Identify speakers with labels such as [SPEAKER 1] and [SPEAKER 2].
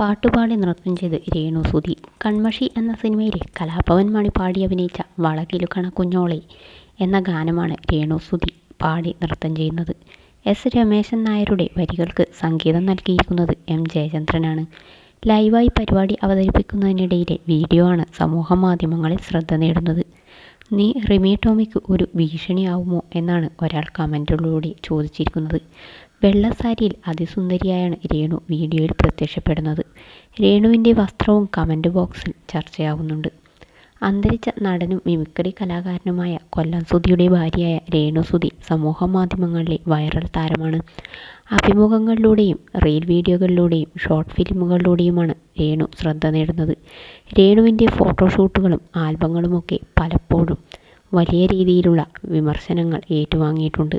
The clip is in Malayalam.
[SPEAKER 1] പാട്ടുപാടി നൃത്തം ചെയ്ത് രേണു സുധി. കൺമഷി എന്ന സിനിമയിലെ കലാഭവൻ മണി പാടി അഭിനയിച്ച വളകിലുക്കണ കുഞ്ഞോളെ എന്ന ഗാനമാണ് രേണു സുധി പാടി നൃത്തം ചെയ്യുന്നത്. എസ്. രമേശൻ നായരുടെ വരികൾക്ക് സംഗീതം നൽകിയിരിക്കുന്നത് എം. ജയചന്ദ്രനാണ്. ലൈവായി പരിപാടി അവതരിപ്പിക്കുന്നതിനിടയിലെ വീഡിയോ ആണ് സമൂഹ മാധ്യമങ്ങളിൽ ശ്രദ്ധ നേടുന്നത്. നീ റിമി ടോമിക്ക് ഒരു ഭീഷണിയാവുമോ? എന്നാണ് ഒരാൾ കമന്റിലൂടെ ചോദിച്ചിരിക്കുന്നത്. വെള്ള സാരിയിൽ അതിസുന്ദരിയായാണ് രേണു വീഡിയോയിൽ പ്രത്യക്ഷപ്പെടുന്നത്. രേണുവിന്റെ വസ്ത്രവും കമന്റ് ബോക്സിൽ ചർച്ചയാവുന്നുണ്ട്. അന്തരിച്ച നടനും മിമിക്രി കലാകാരനുമായ കൊല്ലം സുധിയുടെ ഭാര്യയായ രേണു സുധി സമൂഹ മാധ്യമങ്ങളിലെ വൈറൽ താരമാണ്. അഭിമുഖങ്ങളിലൂടെയും റീൽ വീഡിയോകളിലൂടെയും ഷോർട്ട് ഫിലിമുകളിലൂടെയുമാണ് രേണു ശ്രദ്ധ നേടുന്നത്. രേണുവിന്റെ ഫോട്ടോഷൂട്ടുകളും ആൽബങ്ങളുമൊക്കെ പലപ്പോഴും വലിയ രീതിയിലുള്ള വിമർശനങ്ങൾ ഏറ്റുവാങ്ങിയിട്ടുണ്ട്.